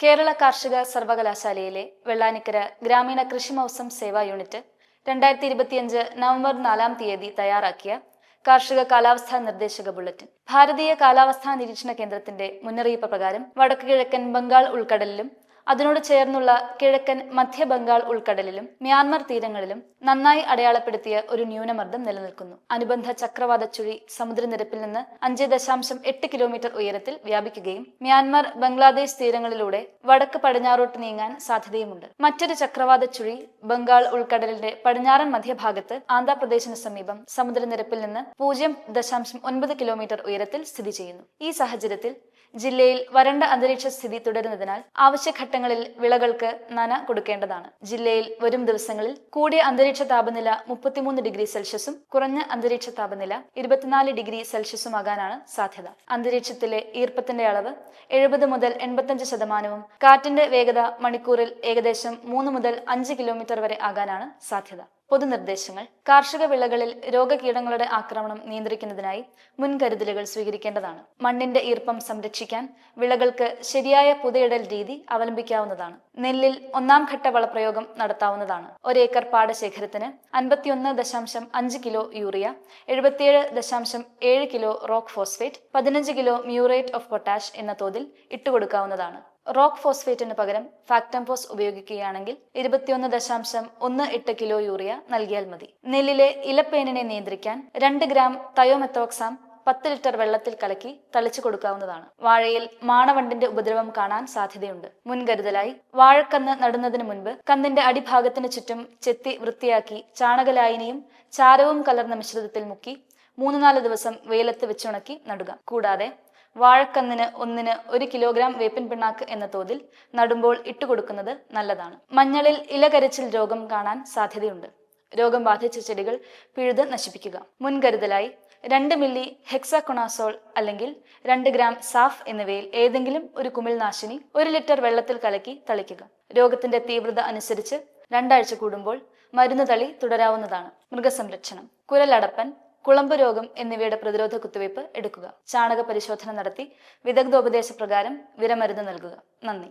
കേരള കാർഷിക സർവകലാശാലയിലെ വെള്ളാനിക്കര ഗ്രാമീണ കൃഷി മൗസം സേവാ യൂണിറ്റ് രണ്ടായിരത്തി ഇരുപത്തിയഞ്ച് നവംബർ നാലാം തീയതി തയ്യാറാക്കിയ കാർഷിക കാലാവസ്ഥാ നിർദ്ദേശക ബുള്ളറ്റിൻ. ഭാരതീയ കാലാവസ്ഥാ നിരീക്ഷണ കേന്ദ്രത്തിന്റെ മുന്നറിയിപ്പ് പ്രകാരം വടക്കു കിഴക്കൻ ബംഗാൾ ഉൾക്കടലിലും അതിനോട് ചേർന്നുള്ള കിഴക്കൻ മധ്യ ബംഗാൾ ഉൾക്കടലിലും മ്യാൻമർ തീരങ്ങളിലും നന്നായി അടയാളപ്പെടുത്തിയ ഒരു ന്യൂനമർദ്ദം നിലനിൽക്കുന്നു. അനുബന്ധ ചക്രവാത ചുഴി സമുദ്രനിരപ്പിൽ നിന്ന് അഞ്ച് ദശാംശം എട്ട് കിലോമീറ്റർ ഉയരത്തിൽ വ്യാപിക്കുകയും മ്യാൻമർ ബംഗ്ലാദേശ് തീരങ്ങളിലൂടെ വടക്ക് പടിഞ്ഞാറോട്ട് നീങ്ങാൻ സാധ്യതയുമുണ്ട്. മറ്റൊരു ചക്രവാത ചുഴി ബംഗാൾ ഉൾക്കടലിന്റെ പടിഞ്ഞാറൻ മധ്യഭാഗത്ത് ആന്ധ്രാപ്രദേശിന് സമീപം സമുദ്രനിരപ്പിൽ നിന്ന് പൂജ്യം ദശാംശം ഒൻപത് കിലോമീറ്റർ ഉയരത്തിൽ സ്ഥിതി ചെയ്യുന്നു. ഈ സാഹചര്യത്തിൽ ജില്ലയിൽ വരണ്ട അന്തരീക്ഷ സ്ഥിതി തുടരുന്നതിനാൽ ആവശ്യഘട്ടങ്ങളിൽ വിളകൾക്ക് നന കൊടുക്കേണ്ടതാണ്. ജില്ലയിൽ വരും ദിവസങ്ങളിൽ കൂടിയ അന്തരീക്ഷ താപനില മുപ്പത്തിമൂന്ന് ഡിഗ്രി സെൽഷ്യസും കുറഞ്ഞ അന്തരീക്ഷ താപനില ഇരുപത്തിനാല് ഡിഗ്രി സെൽഷ്യസുമാകാനാണ് സാധ്യത. അന്തരീക്ഷത്തിലെ ഈർപ്പത്തിന്റെ അളവ് എഴുപത് മുതൽ എൺപത്തഞ്ച് ശതമാനവും കാറ്റിന്റെ വേഗത മണിക്കൂറിൽ ഏകദേശം മൂന്ന് മുതൽ അഞ്ച് കിലോമീറ്റർ വരെ ആകാനാണ് സാധ്യത. പൊതുനിർദ്ദേശങ്ങൾ കാർഷിക വിളകളിൽ രോഗകീടങ്ങളുടെ ആക്രമണം നിയന്ത്രിക്കുന്നതിനായി മുൻകരുതലുകൾ സ്വീകരിക്കേണ്ടതാണ്. മണ്ണിന്റെ ഈർപ്പം സംരക്ഷിക്കാൻ വിളകൾക്ക് ശരിയായ പുതയിടൽ രീതി അവലംബിക്കാവുന്നതാണ്. നെല്ലിൽ ഒന്നാം ഘട്ട വളപ്രയോഗം നടത്താവുന്നതാണ്. ഒരേക്കർ പാടശേഖരത്തിന് അൻപത്തിയൊന്ന് ദശാംശം അഞ്ച് കിലോ യൂറിയ എഴുപത്തിയേഴ് ദശാംശം ഏഴ് കിലോ റോക്ക് ഫോസ്ഫേറ്റ് പതിനഞ്ച് കിലോ മ്യൂറേറ്റ് ഓഫ് പൊട്ടാഷ് എന്ന തോതിൽ ഇട്ടുകൊടുക്കാവുന്നതാണ്. റോക്ക് ഫോസ്ഫേറ്റിന് പകരം ഫാക്ടംഫോസ് ഉപയോഗിക്കുകയാണെങ്കിൽ ഇരുപത്തിയൊന്ന് ദശാംശം ഒന്ന് എട്ട് കിലോ യൂറിയ നൽകിയാൽ മതി. നെല്ലിലെ ഇലപ്പേനിനെ നിയന്ത്രിക്കാൻ രണ്ട് ഗ്രാം തയോമെത്തോക്സാം പത്ത് ലിറ്റർ വെള്ളത്തിൽ കലക്കി തളിച്ചു കൊടുക്കാവുന്നതാണ്. വാഴയിൽ മാണവണ്ടിന്റെ ഉപദ്രവം കാണാൻ സാധ്യതയുണ്ട്. മുൻകരുതലായി വാഴക്കന്ന് നടുന്നതിന് മുൻപ് കന്നിന്റെ അടിഭാഗത്തിന് ചുറ്റും ചെത്തി വൃത്തിയാക്കി ചാണകലായനിയും ചാരവും കലർന്ന മിശ്രിതത്തിൽ മുക്കി മൂന്ന് നാല് ദിവസം വെയിലത്ത് വെച്ചുണക്കി നടുക. കൂടാതെ വാഴക്കന്നിന് ഒന്നിന് ഒരു കിലോഗ്രാം വേപ്പിൻ പിണ്ണാക്ക് എന്ന തോതിൽ നടുമ്പോൾ ഇട്ടുകൊടുക്കുന്നത് നല്ലതാണ്. മഞ്ഞളിൽ ഇലകരിച്ചിൽ രോഗം കാണാൻ സാധ്യതയുണ്ട്. രോഗം ബാധിച്ച ചെടികൾ പിഴുത് നശിപ്പിക്കുക. മുൻകരുതലായി രണ്ട് മില്ലി ഹെക്സാകൊണാസോൾ അല്ലെങ്കിൽ രണ്ട് ഗ്രാം സാഫ് എന്നിവയിൽ ഏതെങ്കിലും ഒരു കുമിൾനാശിനി ഒരു ലിറ്റർ വെള്ളത്തിൽ കലക്കി തളിക്കുക. രോഗത്തിന്റെ തീവ്രത അനുസരിച്ച് രണ്ടാഴ്ച കൂടുമ്പോൾ മരുന്ന് തളി തുടരാവുന്നതാണ് മൃഗസംരക്ഷണം. കുരലടപ്പൻ കുളമ്പ് രോഗം എന്നിവയുടെ പ്രതിരോധ കുത്തിവയ്പ് എടുക്കുക. ചാണക പരിശോധന നടത്തി വിദഗ്ധോപദേശപ്രകാരം വിരമരുന്ന് നൽകുക. നന്ദി.